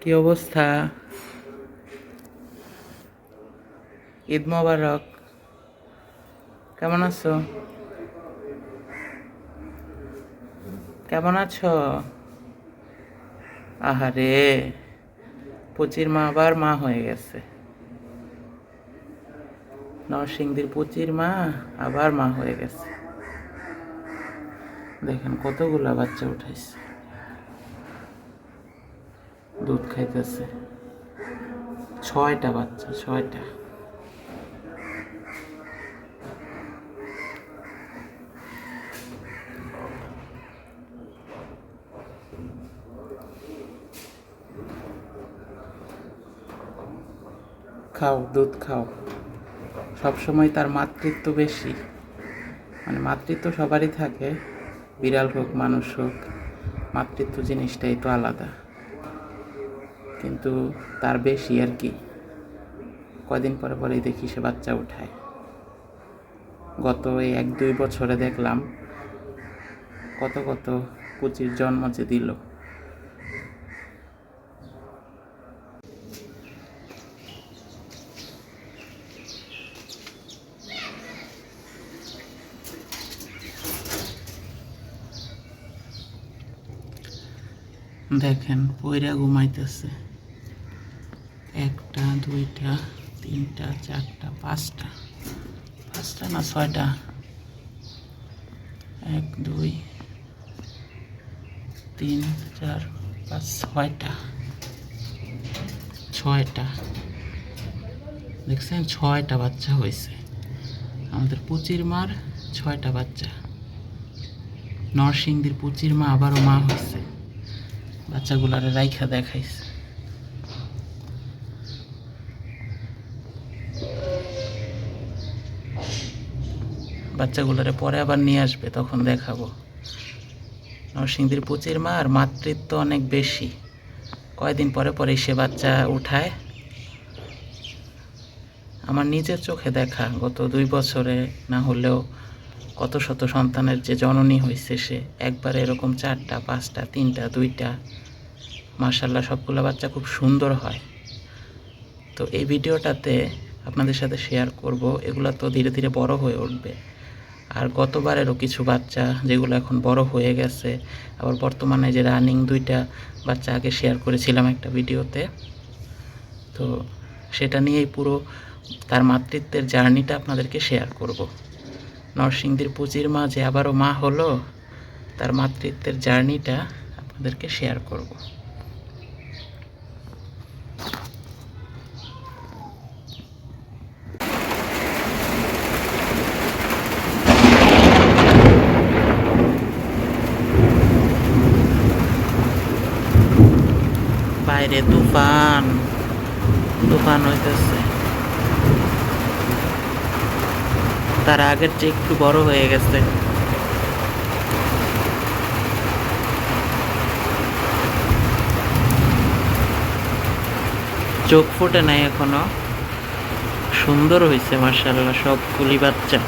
কি অবস্থা? ঈদ মোবারক। কেমন আছো? কেমন আছো? আহারে, পুচির মা আবার মা হয়ে গেছে। নরসিংদীর পুচির মা আবার মা হয়ে গেছে। দেখেন কতগুলা বাচ্চা উঠাইছে। দুধ খাইতেছে। ছয়টা বাচ্চা, ছয়টা। খাও, দুধ খাও। সবসময় তার মাতৃত্ব বেশি। মানে মাতৃত্ব সবারই থাকে, বিড়াল হোক, মানুষ হোক, মাতৃত্ব জিনিসটাই তো আলাদা। কিন্তু তার বেশি আর কি। কয়দিন পরে পরেই দেখি সে বাচ্চা উঠায়। গত এই এক, দুই বছরে দেখলাম কত কত কুচির জন্ম যে দিল। দেখেন পয়রা ঘুমাইতেছে। দুইটা, তিনটা, চারটা, পাঁচটা। পাঁচটা না ছয়টা? এক, দুই, তিন, চার, পাঁচ, ছয়টা। ছয়টা। দেখছেন, ছয়টা বাচ্চা হয়েছে। আমাদের পুচির মার ছয়টা বাচ্চা। নরসিংদীর পুচির মা আবারও মা হয়েছে। বাচ্চাগুলারে রাইখা দেখাইছে। বাচ্চাগুলোরে পরে আবার নিয়ে আসবে, তখন দেখাবো। নরসিংদীর পুচির মা আর মাতৃত্ব অনেক বেশি। কয়দিন পরে পরে সে বাচ্চা উঠায়। আমার নিজের চোখে দেখা, গত দুই বছরে না হলেও কত শত সন্তানের যে জননী হয়েছে সে, একবারে এরকম চারটা, পাঁচটা, তিনটা, দুইটা মার্শাল্লাহ সবগুলো বাচ্চা খুব সুন্দর হয়। তো এই ভিডিওটাতে আপনাদের সাথে শেয়ার করব, এগুলো তো ধীরে ধীরে বড় হয়ে উঠবে। আর গতবারেরও কিছু বাচ্চা যেগুলো এখন বড় হয়ে গেছে, আবার বর্তমানে যে রানিং দুইটা বাচ্চা আগে শেয়ার করেছিলাম একটা ভিডিওতে, তো সেটা নিয়েই পুরো তার মাতৃত্বের জার্নিটা আপনাদেরকে শেয়ার করব। নরসিংদীর পুঁজির মা যে আবারও মা হলো, তার মাতৃত্বের জার্নিটা আপনাদেরকে শেয়ার করব। বাইরে তুফান তুফান হইতেছে। তার আগের চেয়ে একটু বড় হয়ে গেছে। চোখ ফুটে নাই এখনও। সুন্দর হয়েছে মার্শাল্লাহ সব কুলি বাচ্চা।